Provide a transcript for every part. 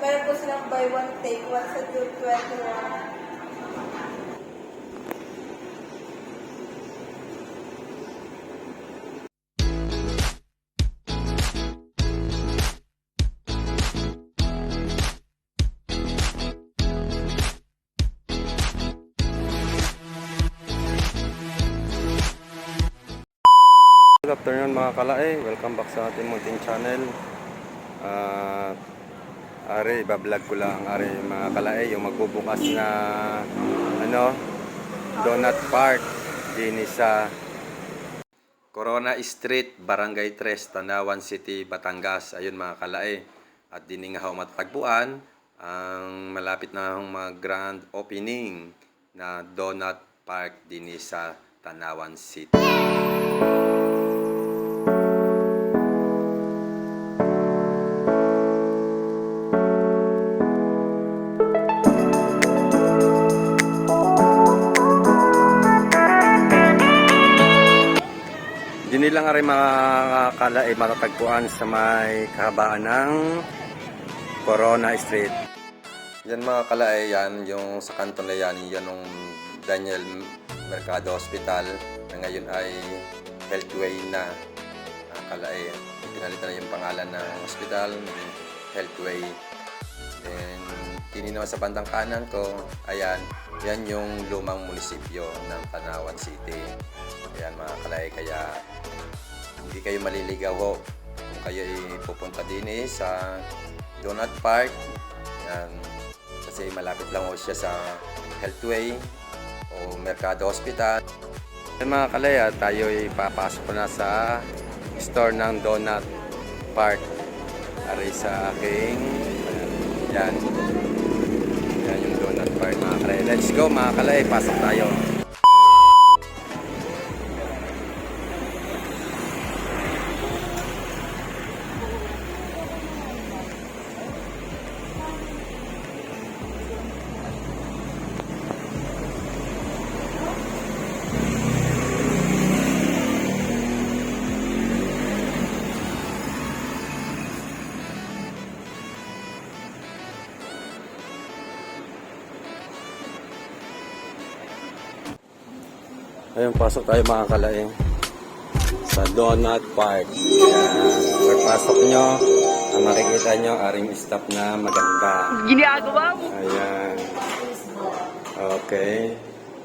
meron po silang buy one take one sa 221. Good afternoon mga kalae, welcome back sa ating munting channel At Ari, ibablog ko lang Ari mga kalae yung magbubukas na ano, Donut Park din sa Corona Street, Barangay 3, Tanawan City, Batangas. Ayun mga kalae. At din nga ho matatagpuan ang malapit na mga grand opening na Donut Park din sa Tanawan City nga rin mga kala ay matatagpuan sa may kahabaan ng Corona Street. Yan mga kala ay yan, yung sa kanto na yan, yan yung Daniel Mercado Hospital na ngayon ay Healthway na. Mga kala ay pinalitan na yung pangalan ng hospital, Healthway. Then, tini naman sa bandang kanan ko, ayan, yan yung lumang munisipyo ng Tanawan City. Ayan mga kalay, kaya hindi kayo maliligaw ho kung kayo ay pupunta din eh sa Donut Park. Yan, kasi malapit lang ho siya sa Healthway o Mercado Hospital. Yan mga kalay, ah, tayo ay papasok na sa store ng Donut Park. Ari sa aking yan. Yan yung Donut Park mga kalay. Let's go mga kalay, pasok tayo. Ayun, pasok tayo mga kalaing sa Donut Park. Ayan. Pagpasok nyo, ang makikita nyo, aring staff na maganda. Ginagawa mo! Ayan. Okay.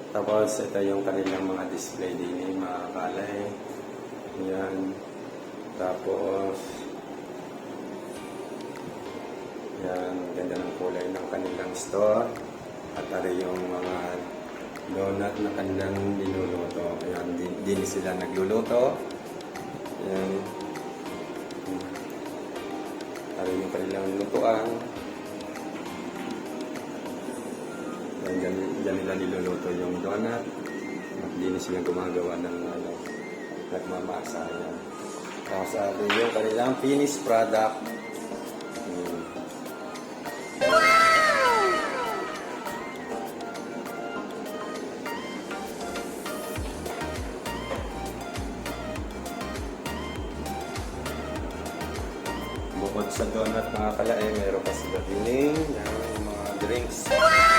Tapos, ito yung kanilang mga display din, mga kalay. Ayan. Tapos, yan, ganda ng kulay ng kanilang store. At ari yung mga donut na kanilang niluluto. Ayan, din, din sila nagluluto. Ayan. Ari yung kanilang lutuan. Ayan, dyan, dyan nila niluluto yung donut. At din sila gumagawa ng ano, nagmamasa. Ayan. Tapos ari yung kanilang finished product. Sa donut mga kalae, meron pa sila dining, yung mga drinks. Iced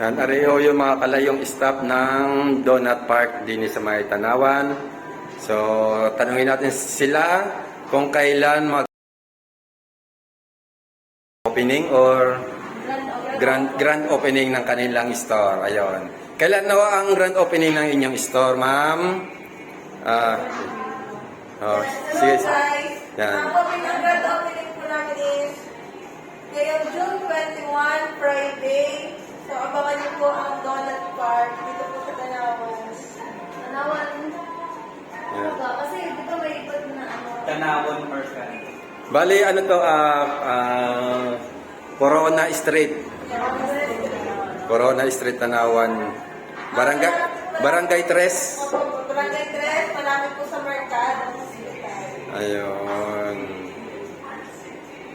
Yan, areho yung mga kalayong staff ng Donut Park din sa May Tanawan. So, tanungin natin sila kung kailan mag opening or grand grand opening ng kanilang store. Ayon. Kailan na ang grand opening ng inyong store, ma'am? Ah. oh, sige. Yan. Ang grand opening po namin is ngayong June 21, Friday. So, abangan niyo po ang Donut Park dito po sa Tanawan. Tanawan. Yan. Ano ba? Kasi di ba may iba na ano? Tanawan Mercan. Bali, ano to, ah, ah, Corona Street. Corona Street, Tanawan. Barangay, Barangay Tres. Barangay 3, malapit po sa Mercado. Ayun.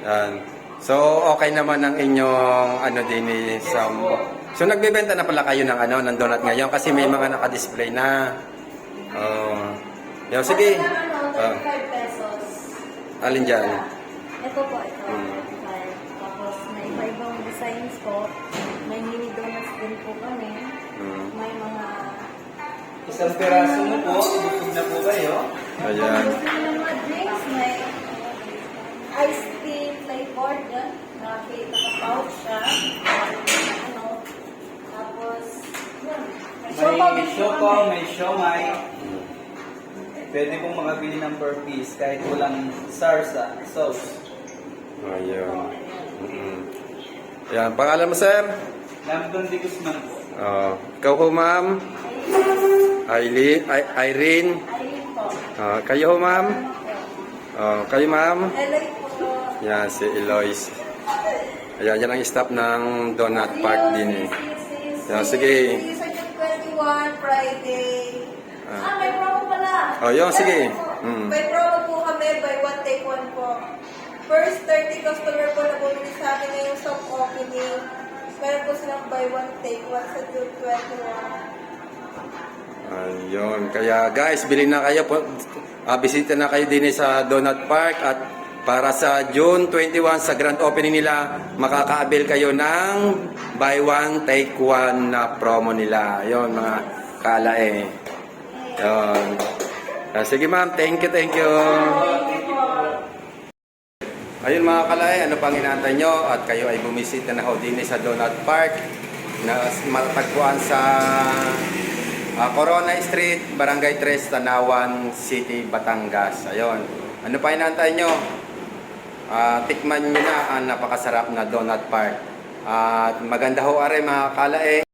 Yan. So, okay naman ang inyong ano din eh, sa... So, nagbebenta na pala kayo ng ano, ng donut ngayon kasi may mga naka-display na. Oh. Yo, sige. Ah, 35 pesos. alin dyan? Ito po, ito. Hmm. 35. Tapos may iba-ibang designs po. May mini donuts din po kami. Hmm. May mga... Isang piraso mo po, busog na po kayo. Ayan. Gusto nyo ng mga drinks, may iced tea flavored yan. Naki, naka-pouch siya. Ano. Tapos, yun. May siopaw May siomay. Pwede pong makabili ng per piece kahit walang sarsa, sauce. Ayun. Mm-mm. Yan, pangalan mo, sir? Lambdon de Guzman po. Oh. Ikaw po, ma'am? Aileen, I- Irene. Ayun po. Ah, kayo, ma'am? Oh, kayo, ma'am? LA po. Yan, si Eloise. Ayan, yan ang staff ng Donut Park din eh. Yan, sige. See you sa June 21, Friday. Ah, may promo pala. Oh, yun, sige. Yes, Mm. May promo po kami, buy one, take one po. First 30 customer po na bumili sa akin ngayong soft opening. Meron po silang buy one, take one sa June 21. Ayun. Kaya guys, bilhin na kayo po. Ah, bisita na kayo din sa Donut Park at para sa June 21 sa grand opening nila, makakaabil kayo ng buy one, take one na promo nila. Ayun, mga kalae. Ayun. Ah, sige ma'am, thank you, thank you. Ayun mga kalay, ano pang inaantay nyo at kayo ay bumisita na ho din sa Donut Park na matatagpuan sa ah, Corona Street, Barangay 3, Tanawan City, Batangas. Ayun. Ano pa inaantay nyo? Ah, tikman nyo na ang napakasarap na Donut Park. At maganda ho are mga kalae.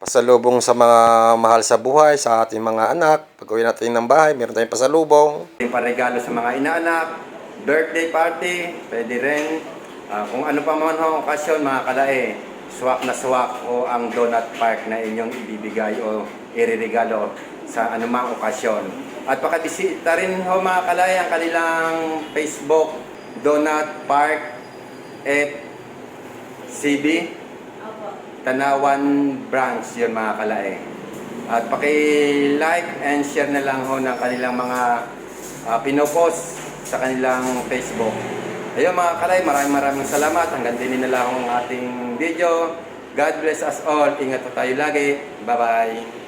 Pasalubong sa mga mahal sa buhay, sa ating mga anak. Pag uwi natin ng bahay, meron tayong pasalubong. Paregalo sa mga inaanak, birthday party, pwede rin. Ah, kung ano pa man ho okasyon, mga kalae, swak na swak o ang donut park na inyong ibibigay o iririgalo sa anumang okasyon. At pakabisita rin ho mga kalae ang kanilang Facebook, Donut Park FCB. Opo. Tanawan branch yun mga kalae. At paki-like and share na lang ho ng kanilang mga uh, pinopost sa kanilang Facebook. Ayun mga kalay, maraming maraming salamat. Hanggang din na lang ang ating video. God bless us all. Ingat po tayo lagi. Bye-bye.